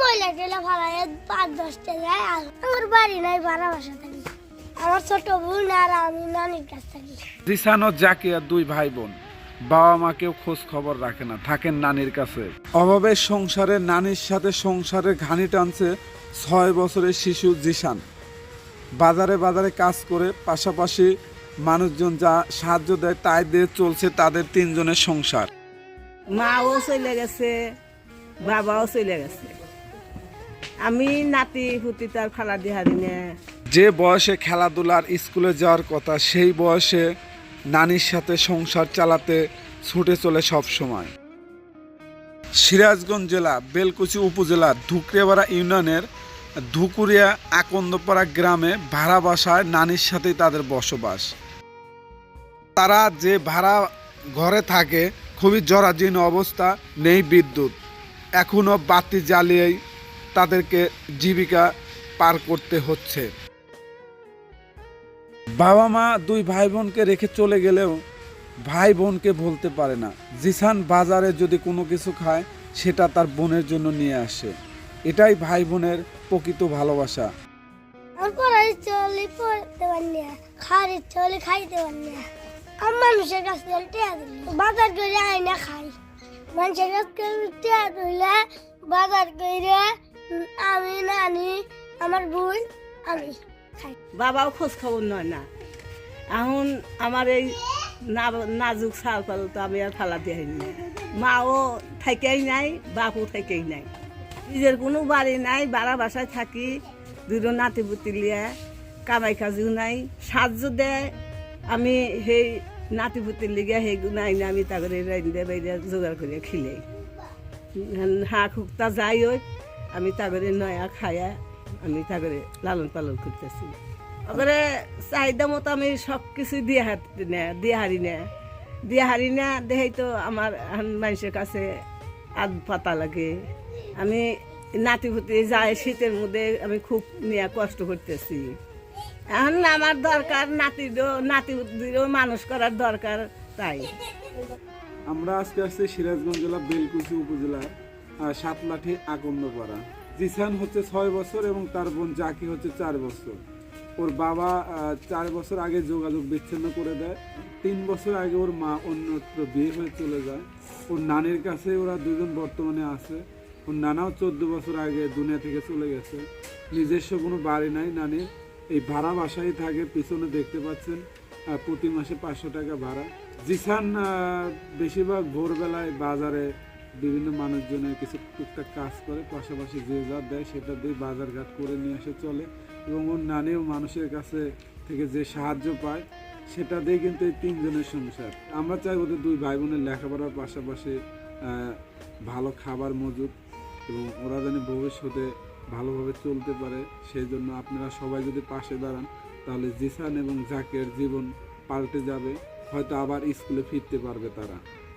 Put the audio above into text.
মহিলা টেলা ভাড়া পাঁচ দশটা যায় আর আমার বাড়ি নাই ভাড়া বাসা থাকি। আমার ছোট বোন আর আমি নানির কাছ থাকি। জিসান ও জাকিয়া দুই ভাই বোন বাবা মাকেও খোঁজ খবর রাখে না থাকেন নানির কাছে। অভাবের সংসারে নানির সাথে সংসারের ঘানি টানছে ছয় বছরের শিশু জিসান বাজারে বাজারে কাজ করে পাশাপাশি মানুষজন যা সাহায্য দেয় তাই দিয়ে চলছে তাদের তিনজনের সংসার। মাও চলে গেছে বাবাও চলে গেছে। আমি নাতি পুতি তার খালা দিহারি নে যে বয়সে খেলাধুলার স্কুলে যাওয়ার কথা, সেই বয়সে নানির সাথে সংসার চালাতে ছুটে চলে সব সময়। সিরাজগঞ্জ জেলা, বেলকুচি উপজেলার ধুকরিয়াপাড়া ইউনিয়নের ধুকুরিয়া আকন্দপাড়া গ্রামে ভাড়া বাসায় নানির সাথেই তাদের বসবাস। তারা যে ভাড়া ঘরে থাকে, খুবই জরাজীর্ণ অবস্থা, নেই বিদ্যুৎ। এখনও বাতি জ্বালিয়েই তাদেরকে জীবিকা পার করতে হচ্ছে। বাবা মা দুই ভাই বোনকে রেখে চলে গেলেও ভাই বোনকে বলতে পারে না। জিসান বাজারে যদি কোনো কিছু খায় সেটা তার বোনের জন্য নিয়ে আসে। এটাই ভাই বোনের প্রকৃত ভালোবাসা। আমার পড়ার ইচ্ছে হলে পড়তে পারি না। খাওয়ার ইচ্ছে হলে খাইতে পারি না। আমি মানুষের কাছ থেকে টেয়া দিল বাজার করে আই না খাই। মানুষের কাছ থেকে টেয়া দিলে বাজার করে আমি, নানি, আমার বোন, আমি। বাবাও খোঁজ খবর নয় না। এখন আমার এই নাজুক সাল তো আমি আর ফালা দিয়ে মাও থাকেই নাই, বাপও থাকেই নাই। নিজের কোনো বাড়ি নাই, বাড়া বাসায় থাকি দুটো নাতি পুতি লিয়ে কামাই কাজও নাই, সাহায্য দেয়। আমি সেই নাতি পুতি লিগে সেই নাই না আমি তাকে রাইন্দে বাইরে জোগাড় করে খিলাই। হাঁহ খুকটা যাই হোক আমি তাগরে নয়া খায়া আমি তাগরে লালন পালন করতেছি। ওখানে চাহিদা মতো আমি সব কিছু দিয়ে হারি না, দিয়ে হারি না। দিয়ে হারি না দেখাই তো আমার মানুষের কাছে আধ পাতা লাগে। আমি নাতি পুতি যায় শীতের মধ্যে আমি খুব নিয়ে কষ্ট করতেছি। এখন আমার দরকার নাতিরও, নাতি পুতিরও মানুষ করার দরকার তাই। আমরা আজকে আসছি সিরাজগঞ্জ জেলা বেলকুচি উপজেলার আহ, সাতলাঠি আকন্দপাড়া জিসান হচ্ছে ছয় বছর এবং তার বোন জাকি হচ্ছে চার বছর। ওর বাবা চার বছর আগে যোগাযোগ বিচ্ছিন্ন করে দেয়। তিন বছর আগে ওর মা অন্যত্র বিয়ে হয়ে চলে যায়। ওর নানির কাছে ওরা দুজন বর্তমানে আছে। ওর নানাও চোদ্দ বছর আগে দুনিয়া থেকে চলে গেছে। নিজস্ব কোনো বাড়ি নাই নানির। এই ভাড়া বাসায় থাকে পিছনে দেখতে পাচ্ছেন প্রতি মাসে পাঁচশো টাকা ভাড়া। জিসান বেশিরভাগ ভোরবেলায় বাজারে বিভিন্ন মানুষজনের কিছু টুকটাক কাজ করে, পাশাপাশি যে যা দেয় সেটা দিয়ে বাজারঘাট করে নিয়ে এসে চলে। এবং ওর নানিও মানুষের কাছে থেকে যে সাহায্য পায়, সেটা দিয়ে কিন্তু এই তিনজনের সংসার। আমরা চাই ওদের দুই ভাই বোনের লেখাপড়ার পাশাপাশি ভালো খাবার মজুদ এবং ওরা যেন ভবিষ্যতে ভালোভাবে চলতে পারে। সেই জন্য আপনারা সবাই যদি পাশে দাঁড়ান, তাহলে জিসান এবং জাকের জীবন পাল্টে যাবে। হয়তো আবার স্কুলে ফিরতে পারবে তারা।